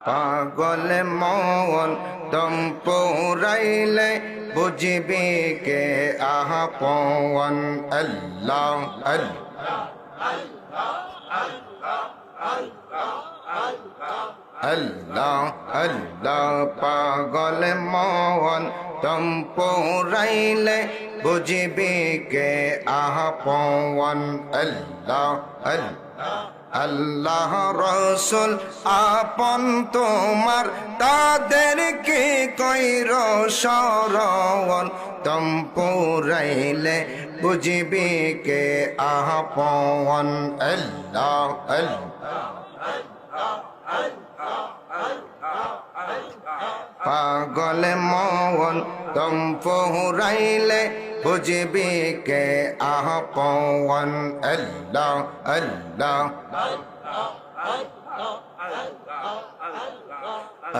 পাগল মন দম পৌরাইলে বুঝবি কে আহ পন আল্লাহ আল্লাহ আল্লাহ, পাগল মন দম পৌরাইলে বুঝবি কে আহ পন আল্লাহ আল্লাহ। আল্লাহ রসুল আপন তোমার তাদেরকে কইর সরণ তম পুরাইলে বুঝবি কে আল্লাহ পাগল মন তম ফুরাইলে বুঝবি কে? আহ পওয়ান, আল্লাহ আল্লাহ।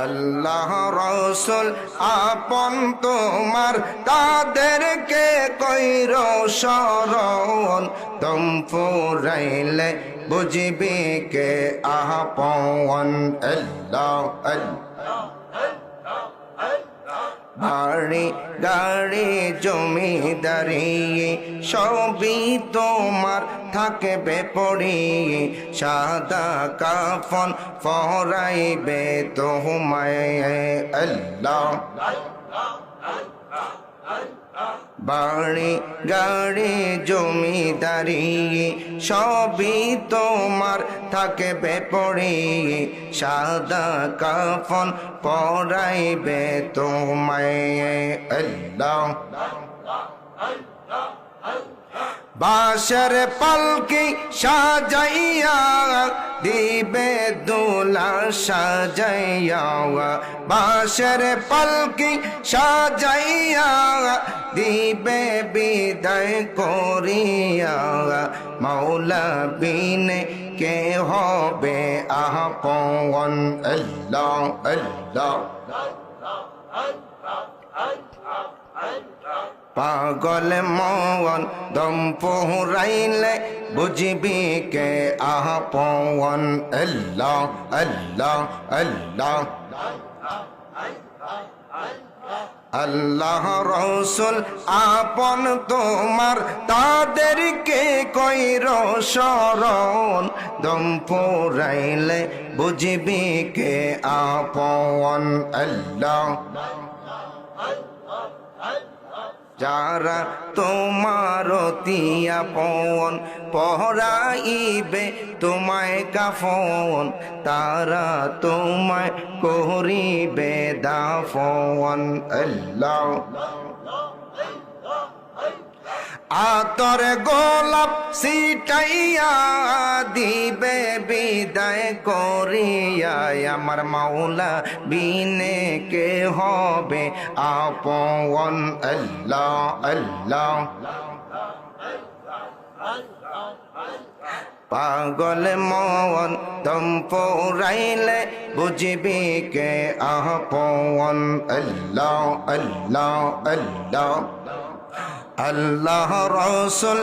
আল্লাহ রসুল, আপন তোমার তাদেরকে কইর শরণ। তুম ফুরাইলে বুঝবি কে? আহ পওয়ান, আল্লাহ আল্লাহ। বাড়ি গাড়ি জমিদারি, সবই তোমার থাকবে পড়িয়ে সাদা কাফন ফরাইবে তোমায়, আল্লাহ। বাড়ি, গাড়ি, জমিদারি, সবই তোমার থাকবে পড়িয়ে সাদা কাফন পরাইবে তোমায়। আল্লাহ। বাসর পালকি সাজাইয়া দিবে দোলা সাজাইয়া। বাসর পালকি সাজাইয়া দিবে বিদায় করিয়া। মৌলা বিনে কে হবে আহ পवन আল্লাহ আল্লাহ। পাগল মন, দম পোহরাইলে বুঝবি কে আহ পवन আল্লাহ আল্লাহ আল্লাহ। আল্লাহ রসুল আপন তোমার, তাদেরকে কইর শরণ। দম পোরাইলে বুঝবি কে আপন আল্লাহ। যারা তোমার তিয়াপন পহরাইবে তোমায় কাফন তারা তোমায় করিবে দাফন। আল্লাহ। আতর গোলাপ সিটাইয়া দিবে বিদায় করিয়া। আমার মাওলা বিনে কে হবে? আপন আল্লাহ আল্লাহ। পাগল মন তম পৌরাইলে বুঝবি কে? পवन আল্লাহ আল্লাহ আল্লাহ। আল্লাহ রসুল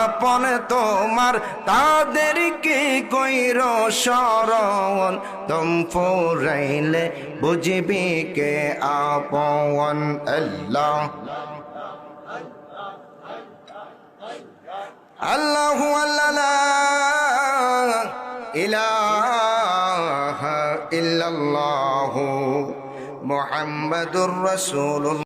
আপন তোমার তাদেরকে কইর শরণ? তম ফুরাইলে বুঝবি কে আপন? আল্লাহ। আল্লাহ আল্লাহ ইলাহা ইল্লাল্লাহু মুহাম্মাদুর রাসূলুল্লাহ।